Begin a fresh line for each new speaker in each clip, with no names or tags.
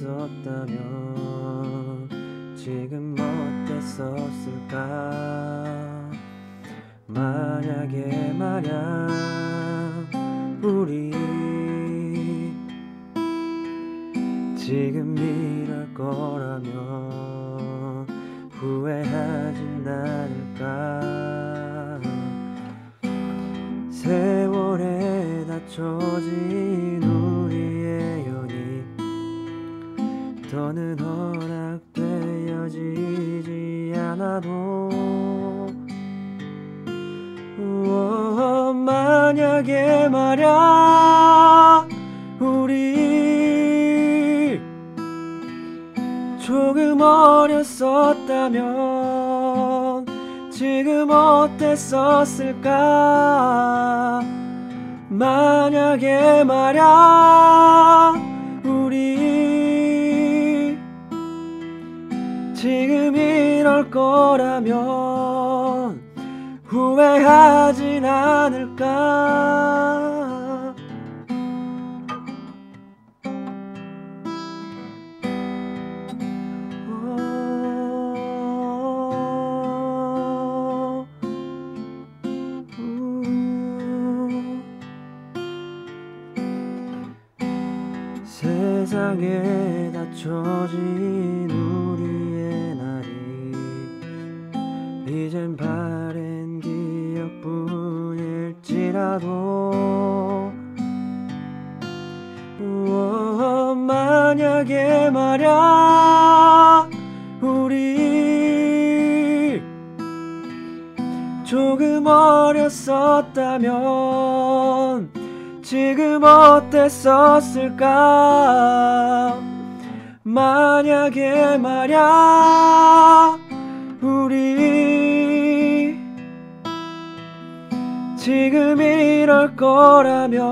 있었다면 지금 어땠었을까? 만약에 말야 우리 지금 이럴 거라면 후회하진 않을까? 세월에 다쳐진 더는 허락되어지지 않아도 우와, 만약에 말야 우리 조금 어렸었다면 지금 어땠었을까? 만약에 말야 거라면 후회하진 않을까? 어, 우. 세상에 닫혀진 우리 이젠 바랜 기억뿐일지라도 우와, 만약에 말야 우리 조금 어렸었다면 지금 어땠었을까? 만약에 말야 이럴 거라면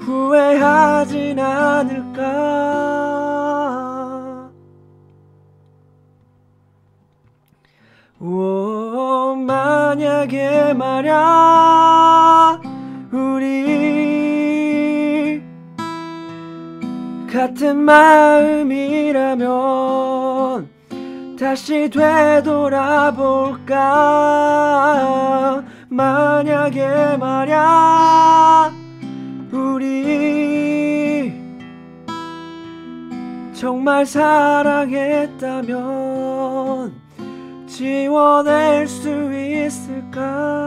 후회하진 않을까? 오, 만약에 말야 우리 같은 마음이라면 다시 되돌아볼까 만약에 말야 우리 정말 사랑했다면 지워낼 수 있을까